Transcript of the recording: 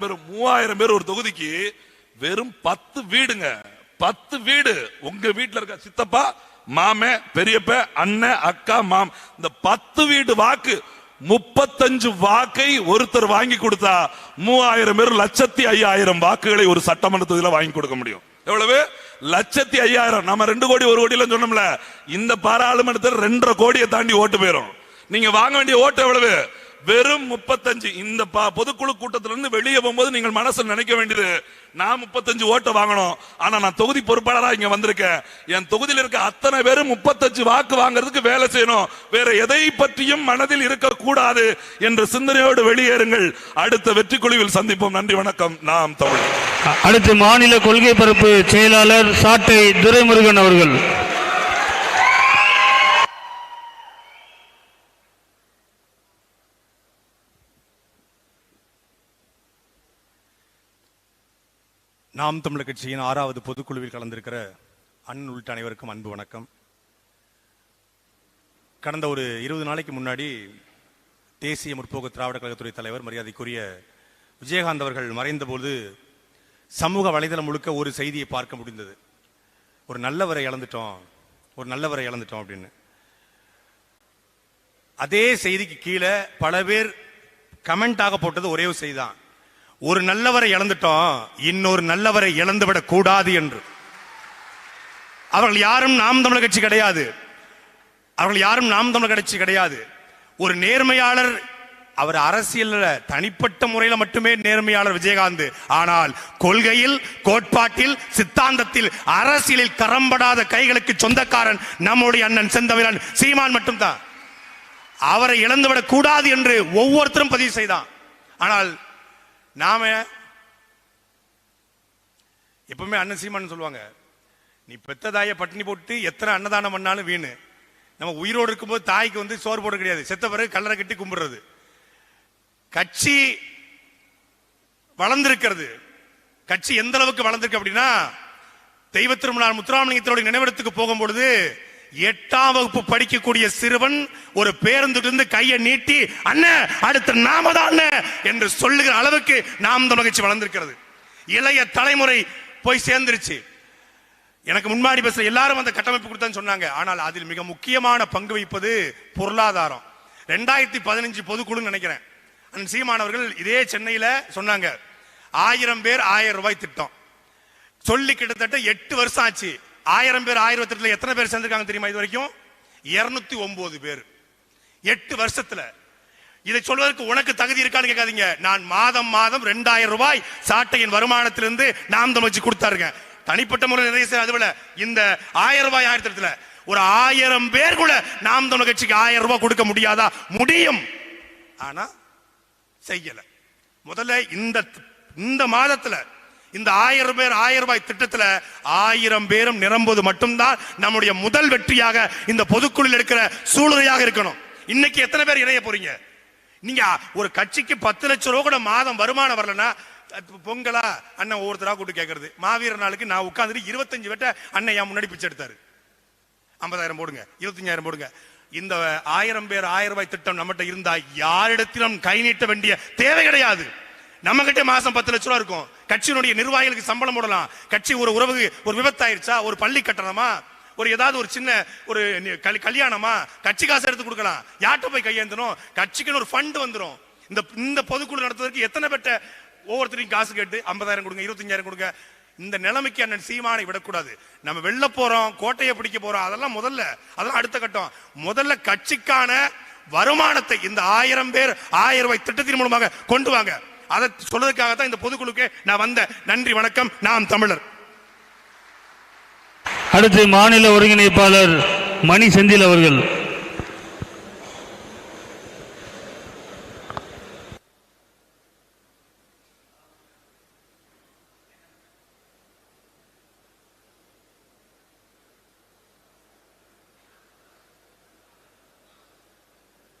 வெறும் மூவாயிரம் பேர் ஒரு தொகுதிக்கு வெறும் பத்து வீடுங்க. பத்து வீடு. உங்க வீட்டுல இருக்க சித்தப்பா மாமே பெரியப்ப அண்ணன் அக்கா மாம். இந்த பத்து வீடு வாக்கு முப்பத்தஞ்சு வாக்கை ஒருத்தர் வாங்கி கொடுத்தா மூவாயிரம் பேர் லட்சத்தி ஐயாயிரம் வாக்குகளை ஒரு சட்டமன்ற தொகுதியில வாங்கி கொடுக்க முடியும். எவ்வளவு? லட்சத்தி ஐயாயிரம். நம்ம ரெண்டு கோடி ஒரு கோடியில சொன்னோம்ல. இந்த பாராளுமன்றத்தில் ரெண்டரை கோடியை தாண்டி ஓட்டு போயிரும். நீங்க வாங்க வேண்டிய ஓட்டு எவ்வளவு? வெறும் முப்பத்தஞ்சு. இந்த பொதுக்குழு கூட்டத்தில இருந்து வெளியே போகும்போது நீங்கள் மனசில் நினைக்க வேண்டியது நான் முப்பத்தஞ்சு ஓட்டை வாங்கணும். ஆனா நான் தொகுதி பொறுப்பாளராக இங்க வந்திருக்கேன். என் தொகுதியில் இருக்க அத்தனை பேரும் முப்பத்தஞ்சு வாக்கு வாங்குறதுக்கு வேலை செய்யணும். வேற எதை பற்றியும் மனதில் இருக்கக்கூடாது என்ற சிந்தனையோடு வெளியேறுங்கள். அடுத்த வெற்றி குழுவில் சந்திப்போம். நன்றி வணக்கம். நாம் தமிழ் அடுத்து மாநில கொள்கை பரப்பு செயலாளர் சாட்டை துரைமுருகன் அவர்கள். நாம் தமிழர் கட்சியின் ஆறாவது பொதுக்குழுவில் கலந்திருக்கிற அண்ணன் உள்ளிட்ட அனைவருக்கும் அன்பு வணக்கம். கடந்த ஒரு இருபது நாளைக்கு முன்னாடி தேசிய முற்போக்கு திராவிட கழகத்துறை தலைவர் மரியாதைக்குரிய விஜயகாந்த் அவர்கள் மறைந்தபோது சமூக வலைதளம் முழுக்க ஒரு செய்தியை பார்க்க முடிந்தது. ஒரு நல்லவரை இழந்துட்டோம் ஒரு நல்லவரை இழந்துட்டோம் அப்படின்னு. அதே செய்திக்கு கீழே பல பேர் கமெண்டாக போட்டது ஒரே ஒரு செய்தி தான். ஒரு நல்லவரை இழந்துட்டோம் இன்னொரு நல்லவரை இழந்துவிடக் கூடாது என்று. அவர்கள் யாரும் நாம் தமிழர் கட்சி கிடையாது. அவர்கள் யாரும் நாம் தமிழர் கட்சி கிடையாது. ஒரு நேர்மையாளர் அவர் அரசியல் தனிப்பட்ட முறையில் மட்டுமே நேர்மையாளர் விஜயகாந்த். ஆனால் கொள்கையில் கோட்பாட்டில் சித்தாந்தத்தில் அரசியலில் கரம்படாத கைகளுக்கு சொந்தக்காரன் நம்முடைய அண்ணன் செந்தமிழன் சீமான் மட்டும்தான். அவரை இழந்துவிடக் கூடாது என்று ஒவ்வொருத்தரும் பதிவு செய்தான். ஆனால் நாம எப்பவுமே அண்ணன் சீமான் சொல்லுவாங்க நீ பெத்த தாயை பட்டினி போட்டு எத்தனை அன்னதானம் பண்ணாலும் வீணு. நம்ம உயிரோடு இருக்கும்போது தாய்க்கு வந்து சோறு போட கிடையாது. செத்த பிறகு கல்லறை கட்டி கும்பிடுறது. கட்சி வளர்ந்திருக்கிறது. கட்சி எந்த அளவுக்கு வளர்ந்திருக்கு அப்படின்னா தெய்வ திருமணம் முத்துராமலிங்கத்தினுடைய நினைவிடத்துக்கு போகும்பொழுது எட்டாம் வகுப்பு படிக்கக்கூடிய சிறுவன் ஒரு பேருந்திலிருந்து கையை நீட்டி அண்ணன் அடுத்த நாம தான் என்று சொல்லுகிற அளவுக்கு நாம் தமிழ் கட்சி வளர்ந்திருக்கிறது. இளைய தலைமுறை போய் சேர்ந்துருச்சு. எனக்கு முன்னாடி பேசுற எல்லாரும் அந்த கட்டமைப்பு கொடுத்தான்னு சொன்னாங்க. ஆனால் அதில் மிக முக்கியமான பங்கு வகிப்பது பொருளாதாரம். ரெண்டாயிரத்தி பதினஞ்சு பொதுக்குழுன்னு நினைக்கிறேன். அந்த சீமானவர்கள் இதே சென்னையில் சொன்னாங்க. ஆயிரம் பேர் ஆயிரம் ரூபாய் திட்டம். சொல்லி கிட்டத்தட்ட எட்டு வருஷம் ஆச்சு. ஆயிரம் பேர் ஆயிரத்தி எட்டுல எத்தனை பேர் சேர்ந்திருக்காங்க தெரியுமா இது வரைக்கும் இருநூத்தி ஒன்பது பேர். எட்டு வருஷத்துல. இதை சொல்வதற்கு உனக்கு தகுதி இருக்கான்னு கேட்காதீங்க. நான் மாதம் மாதம் ரெண்டாயிரம் ரூபாய் சாட்டையின் வருமானத்திலிருந்து நாம் தமிழ்ச்சி கொடுத்தாருங்க தனிப்பட்ட முறையில் நிறைய செய்ய அதுவல இந்த ஆயிரம் ரூபாய் ஆயிரத்தி எட்டுல ஒரு ஆயிரம் பேர் கூட நாம் தமிழ் கட்சிக்கு ஆயிரம் ரூபாய் கொடுக்க முடியாதா? முடியும். ஆனா செய்யல. முதல்ல இந்த இந்த மாதத்துல இந்த ஆயிரம் பேர் ஆயிரம் ரூபாய் திட்டத்தில் ஆயிரம் பேரும் நிரம்புவது மட்டும்தான் நம்முடைய முதல் வெற்றியாக இந்த பொதுக்குழுவில் இருக்கிற சூழ்நிலையாக இருக்கணும். இன்னைக்கு எத்தனை பேர் இணைய போறீங்க? நீங்க ஒரு கட்சிக்கு பத்து லட்சம் ரூபா கூட மாதம் வருமானம் வரலன்னா பொங்கலா அண்ணன் ஒவ்வொருத்தரா கூட்டு கேட்கறது மாவீரர் நாளுக்கு நான் உட்காந்துட்டு இருபத்தஞ்சு வெட்ட அண்ணன் என் முன்னாடி பிச்சை எடுத்தாரு. ஐம்பதாயிரம் போடுங்க இருபத்தஞ்சாயிரம் போடுங்க. இந்த ஆயிரம் பேர் ஆயிரம் ரூபாய் திட்டம் நம்மகிட்ட இருந்தா யாரிடத்திலும் கை நீட்ட வேண்டிய தேவை கிடையாது. நம்ம கிட்ட மாசம் பத்து லட்ச ரூபா இருக்கும். கட்சியினுடைய நிர்வாகிகளுக்கு சம்பளம் போடலாம். கட்சி ஒரு உறவு ஒரு விபத்தாயிருச்சா? ஒரு பள்ளி கட்டணமா? ஒரு ஏதாவது ஒரு சின்ன ஒரு கல்- கல்யாணமா? கட்சி காசு எடுத்து கொடுக்கலாம். யார்கிட்ட போய் கையேந்தணும்? கட்சிக்குன்னு ஒரு ஃபண்ட் வந்துடும் இந்த இந்த பொதுக்குழு நடத்துவதற்கு எத்தனை பேட்ட ஒவ்வொருத்தரையும் காசு கேட்டு ஐம்பதாயிரம் கொடுங்க இருபத்தஞ்சாயிரம் கொடுங்க. இந்த நிலைமைக்கு அண்ணன் சீமானை விடக்கூடாது. நம்ம வெளில போறோம் கோட்டையை பிடிக்க போறோம் அதெல்லாம் முதல்ல அதெல்லாம் அடுத்த கட்டம். முதல்ல கட்சிக்கான வருமானத்தை இந்த ஆயிரம் பேர் ஆயிரம் ரூபாய் திட்டத்தின் மூலமாக கொண்டு வாங்க. அதை சொல்றதுக்காக தான் இந்த பொதுக்குழுக்கே நான் வந்த நன்றி வணக்கம். நாம் தமிழர். அடுத்து மாநில ஒருங்கிணைப்பாளர் மணி செந்தில் அவர்கள்.